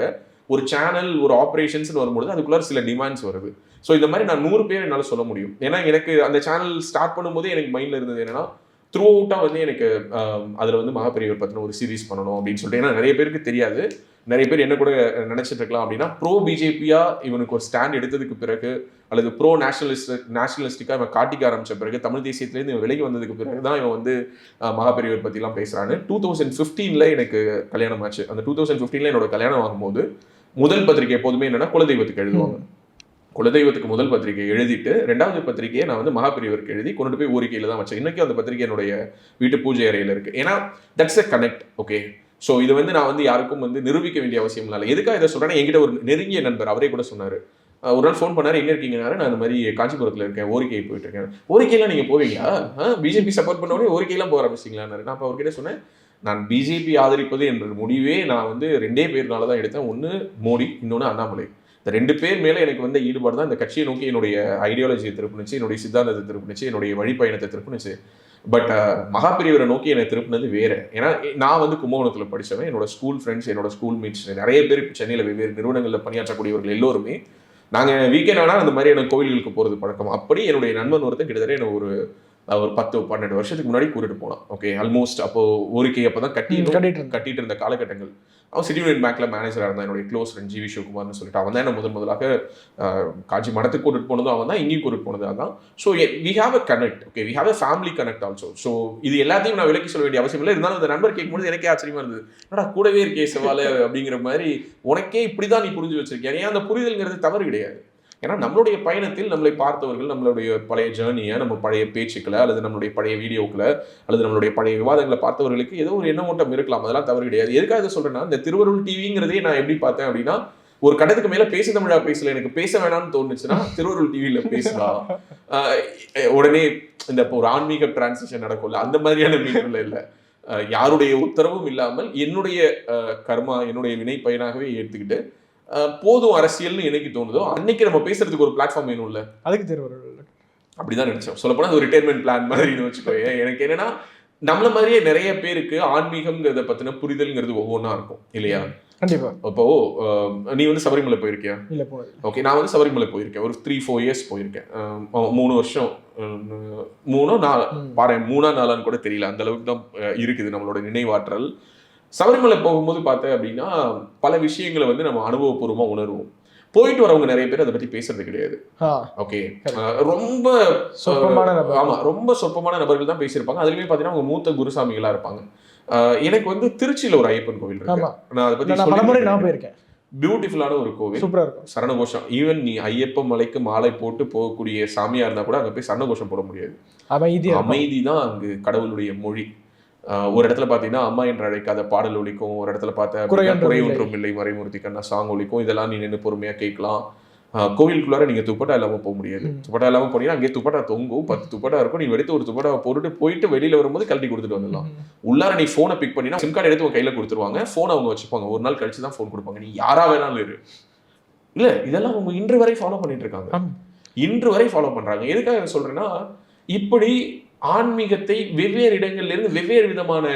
ஒரு சேனல் ஒரு ஆப்ரேஷன்ஸ்னு வரும்பொழுது அதுக்குள்ளார சில டிமாண்ட்ஸ் வருது. ஸோ இந்த மாதிரி நான் நூறு பேர் என்னால் சொல்ல முடியும். ஏன்னா எனக்கு அந்த சேனல் ஸ்டார்ட் பண்ணும்போது எனக்கு மைண்டில் இருந்தது என்னன்னா த்ரூ அவுட்டாக வந்து எனக்கு அதில் வந்து மகாபெரியவர் பற்றின ஒரு சீரிஸ் பண்ணணும் அப்படின்னு சொல்லிட்டு. ஏன்னா நிறைய பேருக்கு தெரியாது. நிறைய பேர் என்ன கூட நினச்சிட்டு இருக்கலாம் அப்படின்னா ப்ரோ பிஜேபியாக இவனுக்கு ஒரு ஸ்டாண்ட் எடுத்ததுக்கு பிறகு அல்லது ப்ரோ நேஷனலிஸ்ட் நேஷனலிஸ்டிக்காக இவன் காட்டிக்க ஆரம்பிச்ச பிறகு தமிழ் தேசியத்திலேருந்து இவன் விலகி வந்ததுக்கு பிறகு தான் இவன் வந்து அஹ், மகாபெரியவர் பற்றிலாம் பேசுகிறான்னு டூ தௌசண்ட் ஃபிஃப்டீனில் எனக்கு கல்யாணம் ஆச்சு. அந்த டூ தௌசண்ட் ஃபிஃப்டீனில் என்னோட கல்யாணம் ஆகும்போது முதல் பத்திரிகை எப்போதுமே என்னன்னா குலதெய்வத்துக்கு எழுதுவாங்க. குலதெய்வத்துக்கு முதல் பத்திரிகை எழுதிட்டு ரெண்டாவது பத்திரிகையை நான் வந்து மகாபிரிவருக்கு எழுதி கொண்டு போய் ஊரிக்கையில் தான் வச்சேன். இன்றைக்கும் அந்த பத்திரிகை என்னுடைய வீட்டு பூஜை அறையில் இருக்குது ஏன்னா that's a connect okay so இது வந்து நான் வந்து யாருக்கும் வந்து நிரூபிக்க வேண்டிய அவசியம் இல்லை. எதுக்காக இதை சொல்கிறேன்னா என்கிட்ட ஒரு நெருங்கிய நண்பர் அவரே கூட சொன்னார். ஒரு நாள் ஃபோன் பண்ணார் எங்கே இருக்கீங்கனாரு நான் இந்த மாதிரி காஞ்சிபுரத்தில் இருக்கேன் ஓரிக்கை போயிட்டு இருக்கேன். ஓரிக்கையெல்லாம் நீங்கள் போவீங்களா? பிஜேபி சப்போர்ட் பண்ண உடனே ஓரிக்கையெல்லாம் போக ஆரம்பிச்சிங்களான்னு நான் அப்போ அவர்கிட்ட சொன்னேன் நான் பிஜேபி ஆதரிப்பது என்ற முடிவே நான் வந்து ரெண்டே பேர்னால தான் எடுத்தேன். ஒன்று மோடி இன்னொன்று அண்ணாமலை. இந்த ரெண்டு பேர் மேலே எனக்கு வந்த ஈடுபாடு தான் இந்த கட்சியை நோக்கி என்னுடைய ஐடியாலஜியை திருப்பினுச்சு என்னுடைய சித்தாந்தத்தை திருப்பினுச்சு என்னுடைய வழிப்பயணத்தை திருப்பினுச்சு. பட் மகாபெரியவரை நோக்கி என்னை திருப்பினது வேற. ஏன்னா நான் வந்து கும்பகோணத்தில் படித்தவன் என்னோட ஸ்கூல் ஃப்ரெண்ட்ஸ் என்னோட ஸ்கூல் மீட்ஸ் நிறைய பேர் சென்னையில் வெவ்வேறு நிறுவனங்களில் பணியாற்றக்கூடியவர்கள் எல்லோருமே நாங்கள் வீக்கெண்ட் ஆனால் அந்த மாதிரியான கோவில்களுக்கு போகிறது பழக்கம். அப்படி என்னுடைய நண்பன் ஒருத்தன் கிட்டத்தட்ட என்ன ஒரு ஒரு பத்து பன்னெண்டு வருஷத்துக்கு முன்னாடி கூட்டிட்டு போனான். ஓகே ஆல்மோஸ்ட் அப்போ ஊருக்கே அப்போ தான் கட்டி கட்டிட்டு இருந்த காலகட்டங்கள். அவன் சிட்டி யூனியன் பேங்க்ல மேனேஜராக இருந்தான். என்னுடைய க்ளோஸ் ஃப்ரெண்ட் ஜிவி சிவகுமார்னு சொல்லிட்டு அவன் தான் என்ன முதன் முதலாக காஞ்சி மடத்துக்கு கூட்டிட்டு போனதும் அவன் தான் இங்கேயும் கூட்டிட்டு போனது அதான். So we have a connect okay we have a family connect also so இது எல்லாத்தையும் நான் விலக்கி சொல்ல வேண்டிய அவசியம் இல்லை. இருந்தாலும் அந்த நண்பர் கேட்கும்போது எனக்கே ஆச்சரியமா இருந்தது. என்னடா கூடவே இருக்கே செவால அப்படிங்கிற மாதிரி உனக்கே இப்படிதான் நீ புரிஞ்சு வச்சிருக்கியா? ஏன் அந்த புரிதல்ங்கிறது தவறு கிடையாது. ஏன்னா நம்மளுடைய பயணத்தில் நம்மளை பார்த்தவர்கள் நம்மளுடைய பழைய ஜேர்னியை நம்ம பழைய பேச்சுக்களை அல்லது நம்மளுடைய பழைய வீடியோக்களை அல்லது நம்மளுடைய பழைய விவாதங்களை பார்த்தவர்களுக்கு ஏதோ ஒரு எண்ணமோட்டம் இருக்கலாம். அதெல்லாம் தவறு கிடையாது. எதுக்காக சொல்றேன்னா இந்த திருவருள் டிவிங்கிறதே நான் எப்படி பார்த்தேன் அப்படின்னா ஒரு கடத்துக்கு மேல பேசு தமிழா பேசல எனக்கு பேச வேணாம்னு தோணுச்சுன்னா திருவருள் டிவியில பேசலாம் ஆஹ் உடனே இந்த இப்போ ஒரு ஆன்மீக டிரான்சிஷன் நடக்கும்ல அந்த மாதிரியான மீட்டர்ல இல்ல. யாருடைய உத்தரவும் இல்லாமல் என்னுடைய கர்மா என்னுடைய வினை பயனாகவே ஏற்றுக்கிட்டு போதும் அரசியல்னு என்னைக்கு தோணுதோ அன்னைக்கு நம்ம பேசுறதுக்கு ஒரு பிளாட்ஃபார்ம் வேணும்ல. அதுக்கு திருவருள் அப்படிதான் நினைச்சோம். சொல்ல போனா அது ரிட்டையர்மெண்ட் பிளான் மாதிரின்னு வச்சுக்கோ எனக்கு என்னன்னா நம்மள மாதிரியே நிறைய பேருக்கு ஆன்மீகம்ங்கிறத பத்தின புரிதல்ங்கிறது ஒவ்வொன்றா இருக்கும் இல்லையா? கண்டிப்பா. அப்போ ஆஹ் நீ வந்து சபரிமலை போயிருக்கியா? இல்ல ஓகே நான் வந்து சபரிமலை போயிருக்கேன். ஒரு த்ரீ ஃபோர் இயர்ஸ் போயிருக்கேன். மூணு வருஷம் மூணோ நாலு. பாரு மூணா நாளான்னு கூட தெரியல. அந்த அளவுக்கு தான் இருக்குது நம்மளோட நினைவாற்றல். சபரிமலை போகும்போது பார்த்தேன் அப்படின்னா பல விஷயங்களை வந்து நம்ம அனுபவபூர்வமா உணர்வோம். போயிட்டு வரவங்க நிறைய பேர் அதை பத்தி பேசுறது கிடையாது. ஓகே. ரொம்ப சொற்பமான. ஆமா ரொம்ப சொற்பமான நபர்கள் தான் பேசியிருப்பாங்க. அதுலயுமே பாத்தீங்கன்னா அவங்க மூத்த குருசாமிகளா இருப்பாங்க. எனக்கு வந்து திருச்சியில ஒரு ஐயப்பன் கோவில் இருக்கு. நான் அதை பத்தி நான் போயிருக்கேன். பியூட்டிஃபுல்லான ஒரு கோவில். சூப்பரா இருக்கும். சரணகோஷம். ஈவன் நீ ஐயப்ப மலைக்கு மாலை போட்டு போகக்கூடிய சாமியா இருந்தா கூட அங்க போய் சரணகோஷம் போட முடியாது. இருக்கும். அமைதி தான் அங்கு கடவுளுடைய மொழி. ஒரு இடத்துல பாத்தீங்கன்னா அம்மா என்று அழைக்காத பாடல் ஒலிக்கும். ஒரு இடத்துல பார்த்த குறை ஒன்றும் இல்லை. மறைமூர்த்தி கண்ணா சாங் ஒலிக்கும். இதெல்லாம் நீ நின்று பொறுமையா கேட்கலாம். கோவிலுக்குள்ளார நீங்க துப்பட்டா இல்லாம போக முடியாது. துப்பட்டா இல்லாம போனீங்கன்னா அங்கேயே துப்பட்டா தொங்கும். பத்து துப்பட்டா இருக்கும். நீ எடுத்து ஒரு துப்பட்டா போட்டுட்டு போயிட்டு வெளியில வரும்போது கழட்டி கொடுத்துட்டு வந்துடலாம். உள்ளார நீ போனை பிக் பண்ணினா சிம் கார்டு எடுத்து உன் கையில கொடுத்துருவாங்க. போன் அவங்க வச்சுப்பாங்க. ஒரு நாள் கழிச்சு தான் ஃபோன் கொடுப்பாங்க. நீ யாரா வேணாலும் இரு. இல்ல இதெல்லாம் அவங்க இன்று வரை ஃபாலோ பண்ணிட்டு இருக்காங்க. இன்று வரை ஃபாலோ பண்றாங்க. எதுக்காக இதை சொல்றேன்னா இப்படி ஆன்மீகத்தை வெவ்வேறு இடங்கள்ல இருந்து வெவ்வேறு விதமான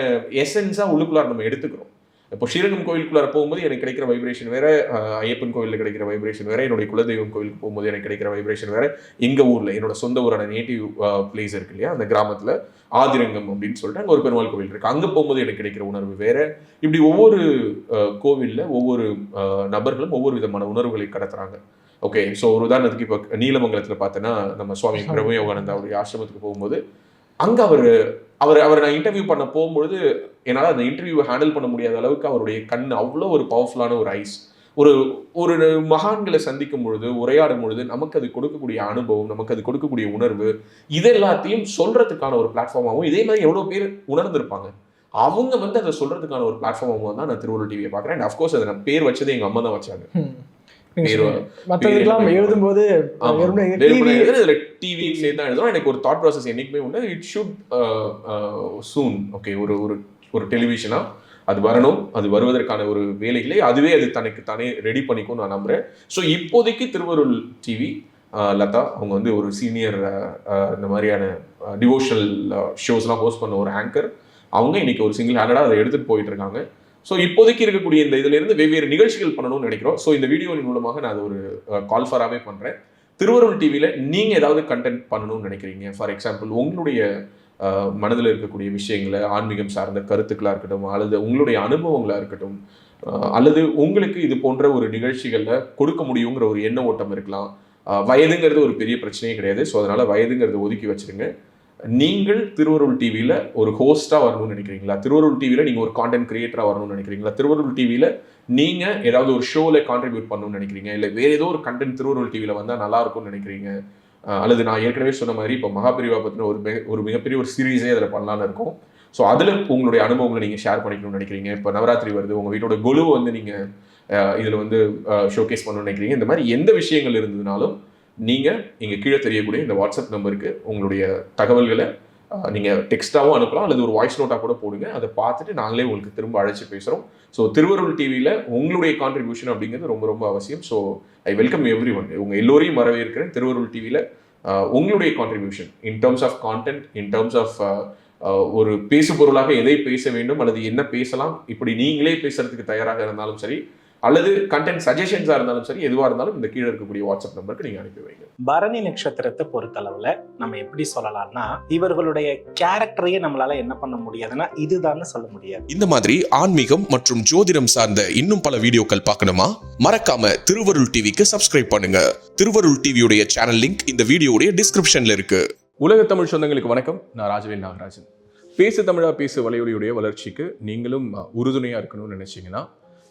எசன்ஸா உள்ளுக்குள்ளார நம்ம எடுத்துக்கிறோம். இப்போ ஸ்ரீரங்கம் கோயிலுக்குள்ளார போகும்போது எனக்கு கிடைக்கிற வைப்ரேஷன் வேற ஐயப்பன் கோயிலில் கிடைக்கிற வைப்ரேஷன் வேற என்னுடைய குலதெய்வம் கோயிலுக்கு போகும்போது எனக்கு கிடைக்கிற வைப்ரேஷன் வேற. எங்க ஊர்ல என்னோட சொந்த ஊரான நேட்டிவ் பிளேஸ் இருக்கு இல்லையா? அந்த கிராமத்துல ஆதிரங்கம் அப்படின்னு சொல்லிட்டு அங்க ஒரு பெருமாள் கோவில் இருக்கு. அங்க போகும்போது எனக்கு கிடைக்கிற உணர்வு வேற. இப்படி ஒவ்வொரு கோவில்ல ஒவ்வொரு நபர்களும் ஒவ்வொரு விதமான உணர்வுகளை கடத்துறாங்க. ஓகே ஸோ ஒரு உதாரணத்துக்கு இப்போ நீலமங்கலத்தில் பார்த்தோன்னா நம்ம சுவாமி பிரம்ம யோகானந்தா அவருடைய ஆசிரமத்துக்கு போகும்போது அங்கே அவர் அவர் அவர் நான் இன்டர்வியூ பண்ண போகும்பொழுது என்னால் அந்த இன்டர்வியூ ஹேண்டில் பண்ண முடியாத அளவுக்கு அவருடைய கண் அவ்வளோ ஒரு பவர்ஃபுல்லான ஒரு ஐஸ் ஒரு ஒரு மகான்களை சந்திக்கும் பொழுது உரையாடும் பொழுது நமக்கு அது கொடுக்கக்கூடிய அனுபவம் நமக்கு அது கொடுக்கக்கூடிய உணர்வு இது எல்லாத்தையும் சொல்றதுக்கான ஒரு பிளாட்ஃபார்மாகவும் இதே மாதிரி எவ்வளோ பேர் உணர்ந்திருப்பாங்க. அவங்க வந்து அதை சொல்றதுக்கான ஒரு பிளாட்ஃபார்மாகவும் தான் நான் திருவள்ளுவர் டிவியை பார்க்குறேன். அண்ட் அஃப்கோர்ஸ் அதை நான் பேர் வச்சது எங்கள் அம்மா தான் வச்சாங்க. மற்றதுக்கெல்லாம் எழுதும்போது TV சேர்த்து தான் எழுதுறோம். எனக்கு ஒரு தாட் ப்ராசஸ் என்னைக்குமே உண்டு. இட் ஷுட் சூன் ஓகே ஒரு ஒரு ஒரு டெலிவிஷனா அது வரணும். அது வருவதற்கான ஒரு வேலைகளை அதுவே அது தனக்கு தானே ரெடி பண்ணிக்கும் நான் நம்புறேன். ஸோ இப்போதைக்கு திருவருள் டிவி லதா அவங்க வந்து ஒரு சீனியர் இந்த மாதிரியான டிவோஷனல் ஷோஸ்லாம் ஹோஸ்ட் பண்ண ஒரு ஆங்கர் அவங்க இன்னைக்கு ஒரு சிங்கிள் ஹேண்டடாக அதை எடுத்துட்டு போயிட்டு இருக்காங்க. ஸோ இப்போதைக்கு இருக்கக்கூடிய இந்த இதிலிருந்து வெவ்வேறு நிகழ்ச்சிகள் பண்ணணும்னு நினைக்கிறோம். ஸோ இந்த வீடியோவின் மூலமாக நான் அது ஒரு கால்ஃபராகவே பண்ணுறேன் திருவருள் டிவியில் நீங்கள் ஏதாவது கண்டென்ட் பண்ணணும்னு நினைக்கிறீங்க. ஃபார் எக்ஸாம்பிள் உங்களுடைய மனதில் இருக்கக்கூடிய விஷயங்களை ஆன்மீகம் சார்ந்த கருத்துக்களாக இருக்கட்டும் அல்லது உங்களுடைய அனுபவங்களாக இருக்கட்டும் அல்லது உங்களுக்கு இது போன்ற ஒரு நிகழ்ச்சிகளில் கொடுக்க முடியுங்கிற ஒரு எண்ண ஓட்டம் இருக்கலாம். வயதுங்கிறது ஒரு பெரிய பிரச்சனையே கிடையாது. ஸோ அதனால் வயதுங்கிறத ஒதுக்கி வச்சுருங்க. நீங்கள் திருவருள் டிவியில் ஒரு ஹோஸ்ட்டாக வரணும்னு நினைக்கிறீங்களா? திருவருள் டிவியில் நீங்கள் ஒரு கான்டென்ட் கிரியேட்டராக வரணும்னு நினைக்கிறீங்களா? திருவருள் டிவியில் நீங்கள் ஏதாவது ஒரு ஷோவில் கான்ட்ரிபியூட் பண்ணணும்னு நினைக்கிறீங்க? இல்லை வேறு ஏதோ ஒரு கண்டென்ட் திருவருள் டிவியில் வந்தால் நல்லா இருக்கும்னு நினைக்கிறீங்க? அல்லது நான் ஏற்கனவே சொன்ன மாதிரி இப்போ மகாபிரிவா பற்றின ஒரு மிக ஒரு மிகப்பெரிய ஒரு சீரீஸே அதில் பண்ணலான்னு இருக்கும். ஸோ அதில் உங்களுடைய அனுபவங்களை நீங்கள் ஷேர் பண்ணிக்கணும்னு நினைக்கிறீங்க. இப்போ நவராத்திரி வருது உங்கள் வீட்டோட குழுவை வந்து நீங்கள் இதில் வந்து ஷோகேஸ் பண்ணணும்னு நினைக்கிறீங்க. இந்த மாதிரி எந்த விஷயங்கள் இருந்ததுனாலும் நீங்கள் இங்கே கீழே தெரியக்கூடிய இந்த வாட்ஸ்அப் நம்பருக்கு உங்களுடைய தகவல்களை நீங்கள் டெக்ஸ்ட்டாகவும் அனுப்பலாம் அல்லது ஒரு வாய்ஸ் நோட்டாக கூட போடுங்க. அதை பார்த்துட்டு நாங்களே உங்களுக்கு திரும்ப அழைச்சி பேசுகிறோம் ஸோ திருவருள் டிவியில் உங்களுடைய கான்ட்ரிபியூஷன் அப்படிங்கிறது ரொம்ப ரொம்ப அவசியம். So I welcome everyone உங்கள் எல்லோரையும் வரவேற்கிறேன். திருவருள் டிவியில் உங்களுடைய contribution in terms of content in terms of ஒரு பேசு பொருளாக எதை பேச வேண்டும் அல்லது என்ன பேசலாம் இப்படி நீங்களே பேசுறதுக்கு தயாராக இருந்தாலும் சரி அல்லது கண்டென்ட் சஜஷன்ஸாக இருந்தாலும் சரி எதுவாக இருந்தாலும் இந்த கீழே இருக்கக்கூடிய வாட்ஸ்அப் நம்பருக்கு நீங்கள் அனுப்பி வைங்க. பரணி நட்சத்திரத்தை பொறுத்தளவுல நம்ம எப்படி சொல்லலாம்னா இவர்களுடைய கேரக்டரையே நம்மளால என்ன பண்ண முடியாதுன்னா இதுதான்னு சொல்ல முடியாது. இந்த மாதிரி ஆன்மீகம் மற்றும் ஜோதிடம் சார்ந்த இன்னும் பல வீடியோக்கள் பார்க்கணுமா? மறக்காம திருவருள் டிவிக்கு சப்ஸ்கிரைப் பண்ணுங்க. திருவருள் டிவியுடைய சேனல் லிங்க் இந்த வீடியோடைய டிஸ்கிரிப்ஷன்ல இருக்கு. உலக தமிழ் சொந்தங்களுக்கு வணக்கம். நான் ராஜவேல் நாகராஜன். பேசு தமிழா பேசு வலையொலியுடைய வளர்ச்சிக்கு நீங்களும் உறுதுணையாக இருக்கணும்னு நினச்சிங்கன்னா